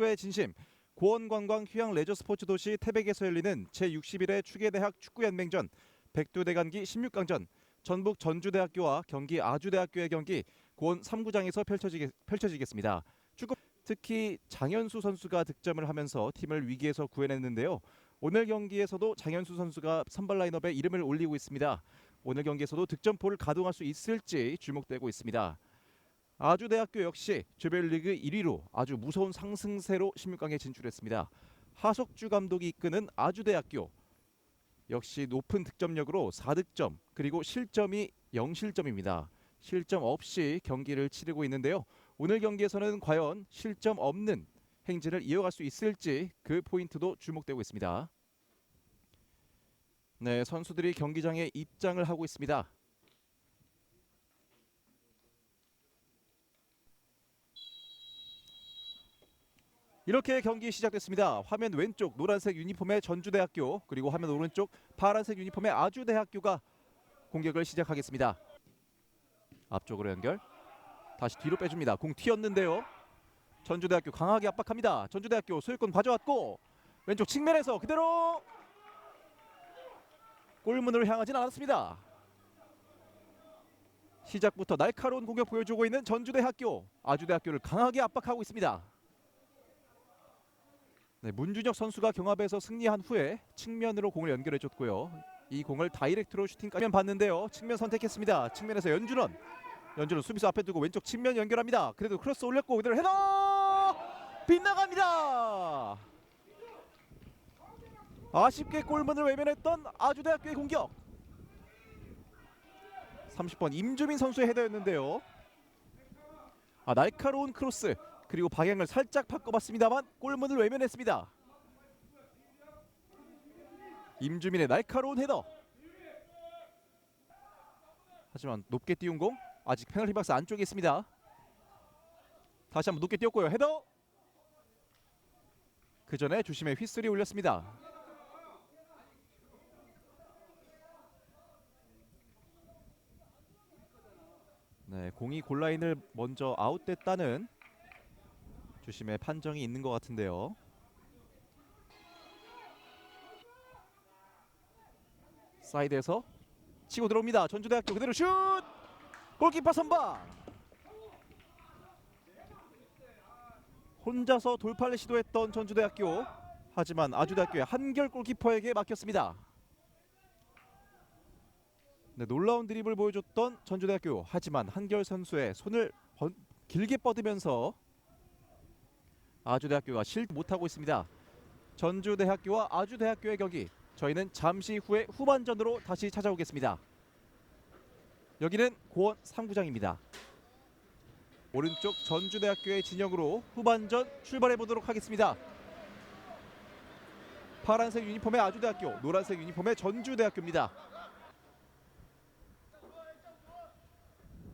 축구의 진심 고원관광 휴양 레저 스포츠 도시 태백에서 열리는 제61회 축예대학 축구연맹전 백두대간기 16강전 전북 전주대학교와 경기 아주대학교의 경기 고원 3구장에서 펼쳐지게, 펼쳐지겠 습니다. 축구 특히 장현수 선수가 득점을 하면서 팀을 위기에서 구해냈는데요. 오늘 경기에서도 장현수 선수가 선발 라인업에 이름을 올리고 있습니다. 오늘 경기에서도 득점포를 가동할 수 있을지 주목되고 있습니다. 아주대학교 역시 조별리그 1위로 아주 무서운 상승세로 16강에 진출했습니다. 하석주 감독이 이끄는 아주대학교 역시 높은 득점력으로 4득점 그리고 실점이 0실점입니다. 실점 없이 경기를 치르고 있는데요. 오늘 경기에서는 과연 실점 없는 행진을 이어갈 수 있을지 그 포인트도 주목되고 있습니다. 네, 선수들이 경기장에 입장을 하고 있습니다. 이렇게 경기 시작됐습니다. 화면 왼쪽 노란색 유니폼의 전주대학교 그리고 화면 오른쪽 파란색 유니폼의 아주대학교가 공격을 시작하겠습니다. 앞쪽으로 연결. 다시 뒤로 빼줍니다. 공 튀었는데요. 전주대학교 강하게 압박합니다. 전주대학교 소유권 가져왔고 왼쪽 측면에서 그대로 골문으로 향하진 않았습니다. 시작부터 날카로운 공격 보여주고 있는 전주대학교 아주대학교를 강하게 압박하고 있습니다. 네, 문준혁 선수가 경합에서 승리한 후에 측면으로 공을 연결해 줬고요. 이 공을 다이렉트로 슈팅까지 봤는데요. 측면 선택했습니다. 측면에서 연준원, 연준원 수비수 앞에 두고 왼쪽 측면 연결합니다. 그래도 크로스 올렸고 그대로 헤더 빗나갑니다. 아쉽게 골문을 외면했던 아주대학교의 공격. 30번 임주민 선수의 헤더였는데요. 아 날카로운 크로스 그리고 방향을 살짝 바꿔봤습니다만 골문을 외면했습니다. 임주민의 날카로운 헤더. 하지만 높게 띄운 공 아직 페널티 박스 안쪽에 있습니다. 다시 한번 높게 띄웠고요. 헤더. 그 전에 주심의 휘슬이 울렸습니다. 네, 공이 골라인을 먼저 아웃됐다는 주심의 판정이 있는 것 같은데요. 사이드에서 치고 들어옵니다. 전주대학교 그대로 슛! 골키퍼 선방. 혼자서 돌파를 시도했던 전주대학교. 하지만 아주대학교의 한결 골키퍼에게 막혔습니다. 네, 놀라운 드립을 보여줬던 전주대학교. 하지만 한결 선수의 손을 번, 길게 뻗으면서 아주대학교가 실 못하고 있습니다. 전주대학교와 아주대학교의 경기. 저희는 잠시 후에 후반전으로 다시 찾아오겠습니다. 여기는 고원 3구장입니다. 오른쪽 전주대학교의 진영으로 후반전 출발해 보도록 하겠습니다. 파란색 유니폼의 아주대학교, 노란색 유니폼의 전주대학교입니다.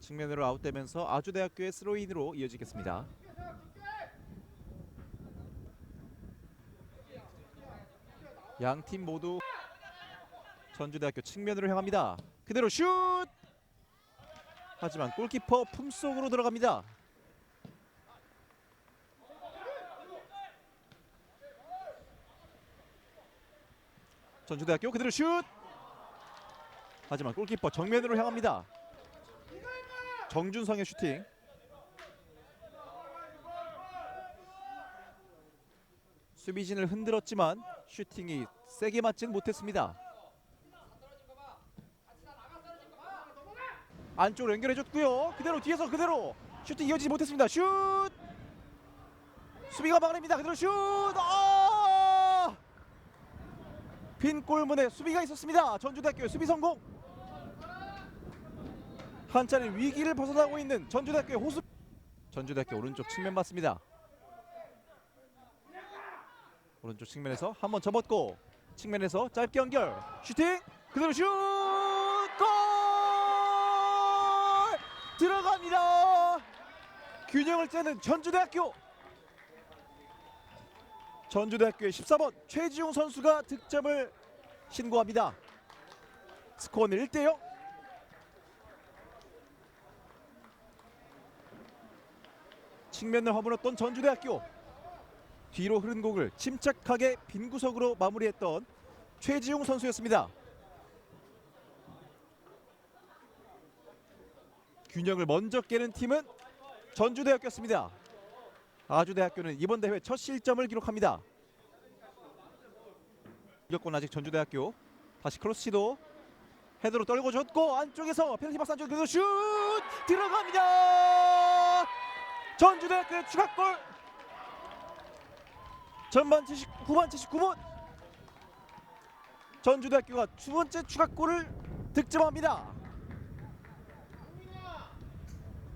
측면으로 아웃되면서 아주대학교의 스로인으로 이어지겠습니다. 양 팀 모두 전주대학교 측면으로 향합니다. 그대로 슛! 하지만 골키퍼 품속으로 들어갑니다. 전주대학교 그대로 슛! 하지만 골키퍼 정면으로 향합니다. 정준성의 슈팅. 수비진을 흔들었지만 슈팅이 세게 맞진 못했습니다. 안쪽으로 연결해줬고요. 그대로 뒤에서 그대로 슈팅 이어지지 못했습니다. 슛! 수비가 막아냅니다. 그대로 슛! 아! 빈 골문에 수비가 있었습니다. 전주대학교 수비 성공. 한 차례 위기를 벗어나고 있는 전주대학교의 호수. 전주대학교 오른쪽 측면 맞습니다. 오른쪽 측면에서 한 번 접었고 측면에서 짧게 연결 슈팅 그대로 슛 골! 들어갑니다. 균형을 째는 전주대학교. 전주대학교의 14번 최지용 선수가 득점을 신고합니다. 스코어는 1대 0. 측면을 허물었던 전주대학교 뒤로 흐른 공을 침착하게 빈 구석으로 마무리했던 최지웅 선수였습니다. 균형을 먼저 깨는 팀은 전주대학교였습니다. 아주대학교는 이번 대회 첫 실점을 기록합니다. 이겼건 아직 전주대학교 다시 크로스 시도 헤드로 떨고 줬고 안쪽에서 페널티 박스 안쪽에서 슛 들어갑니다. 전주대학교의 추가골. 전반 70 후반 79분 전주대학교가 두 번째 추가골을 득점합니다.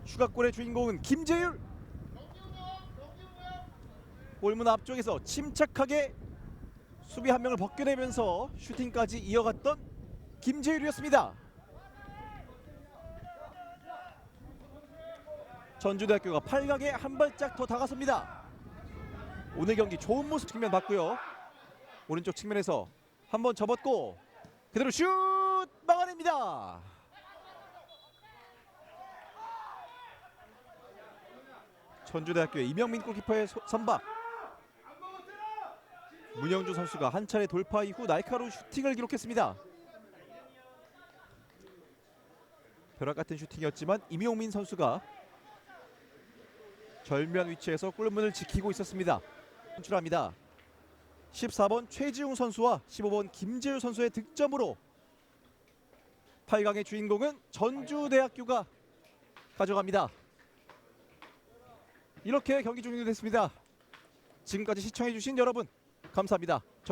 추가골의 주인공은 김재율. 골문 앞쪽에서 침착하게 수비 한 명을 벗겨내면서 슈팅까지 이어갔던 김재율이었습니다. 전주대학교가 8강에 한 발짝 더 다가섭니다. 오늘 경기 좋은 모습 측면 봤고요. 오른쪽 측면에서 한번 접었고 그대로 슛 막아냅니다. 전주대학교의 이명민 골키퍼의 소- 선박 문영주 선수가 한 차례 돌파 이후 날카로운 슈팅을 기록했습니다. 벼락 같은 슈팅이었지만 이명민 선수가 절묘한 위치에서 골문을 지키고 있었습니다. 진출합니다. 14번 최지웅 선수와 15번 김재우 선수의 득점으로 8강의 주인공은 전주대학교가 가져갑니다. 이렇게 경기 종료됐습니다. 지금까지 시청해주신 여러분 감사합니다. 전-